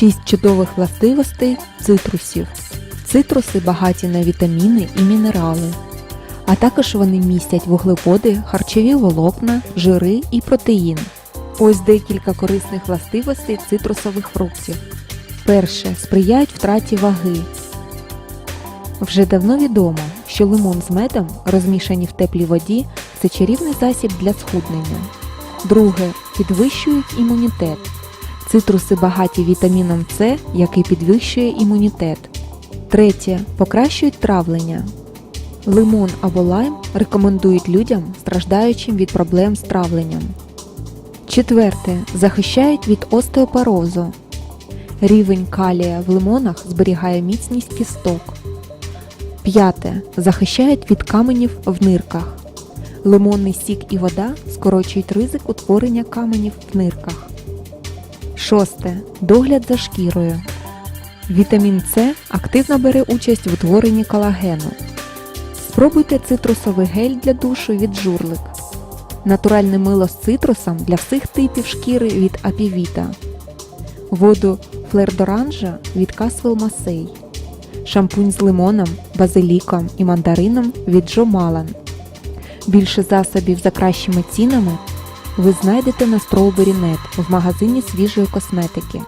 6 чудових властивостей цитрусів. Цитруси багаті на вітаміни і мінерали, а також вони містять вуглеводи, харчові волокна, жири і протеїн. Ось декілька корисних властивостей цитрусових фруктів. Перше сприяють втраті ваги. Вже давно відомо, що лимон з медом, розмішані в теплій воді, це чарівний засіб для схуднення. Друге підвищують імунітет. Цитруси багаті вітаміном С, який підвищує імунітет. Третє покращують травлення. Лимон або лайм рекомендують людям, страждаючим від проблем з травленням. Четверте захищають від остеопорозу. Рівень калія в лимонах зберігає міцність кісток. П'яте. Захищають від каменів в нирках. Лимонний сік і вода скорочують ризик утворення каменів в нирках. Шосте. Догляд за шкірою. Вітамін С активно бере участь в утворенні колагену. Спробуйте цитрусовий гель для душу від журлик. Натуральне мило з цитрусом для всіх типів шкіри від Апівіта. Воду флердоранжа від Касвел Масей. Шампунь з лимоном, базиліком і мандарином від Джо Малан. Більше засобів за кращими цінами ви знайдете на Strawberry.net в магазині свіжої косметики.